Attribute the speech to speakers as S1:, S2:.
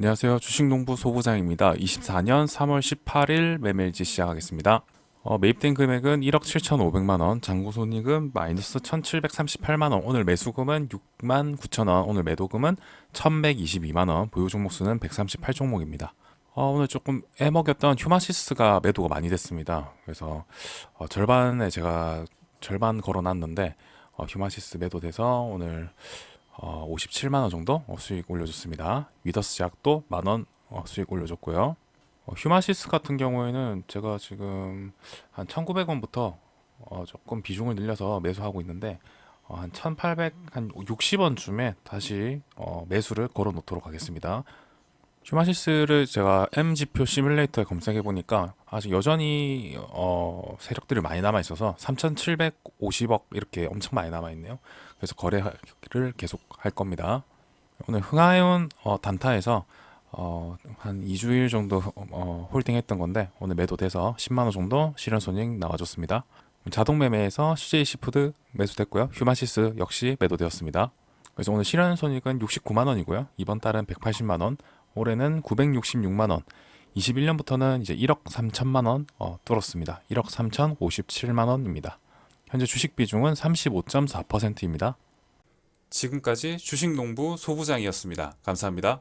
S1: 안녕하세요. 주식농부 소부장입니다. 24년 3월 18일 매매일지 시작하겠습니다. 어, 매입된 금액은 1억 7,500만 원, 장고 손익은 마이너스 1,738만 원, 오늘 매수금은 6만 9천 원, 오늘 매도금은 1,122만 원, 보유 종목 수는 138 종목입니다. 어, 오늘 조금 애먹였던 휴마시스가 매도가 많이 됐습니다. 그래서 어, 절반에 제가 절반 걸어놨는데 어, 휴마시스 매도돼서 오늘 어, 57만 원 정도 어, 수익 올려줬습니다. 위더스 제약도 만원 어, 수익 올려줬고요. 어, 휴마시스 같은 경우에는 제가 지금 한 1,900원부터 어, 조금 비중을 늘려서 매수하고 있는데 어, 한 1,800, 한 60원쯤에 다시 어, 매수를 걸어 놓도록 하겠습니다. 휴마시스를 제가 M 지표 시뮬레이터에 검색해 보니까 아직 여전히 어, 세력들이 많이 남아 있어서 3,750억 이렇게 엄청 많이 남아 있네요. 그래서 거래를 계속 할 겁니다. 오늘 흥하해온 어, 단타에서 어, 한 2주일 정도 어, 홀딩했던 건데 오늘 매도돼서 10만 원 정도 실현 손익 나와줬습니다. 자동 매매에서 CJ 시푸드 매수됐고요. 휴마시스 역시 매도되었습니다. 그래서 오늘 실현 손익은 69만 원이고요. 이번 달은 180만 원, 올해는 966만 원. 21년부터는 이제 1억 3천만 원 어, 뚫었습니다. 1억 3천 57만 원입니다. 현재 주식 비중은 35.4%입니다. 지금까지 주식농부 소부장이었습니다. 감사합니다.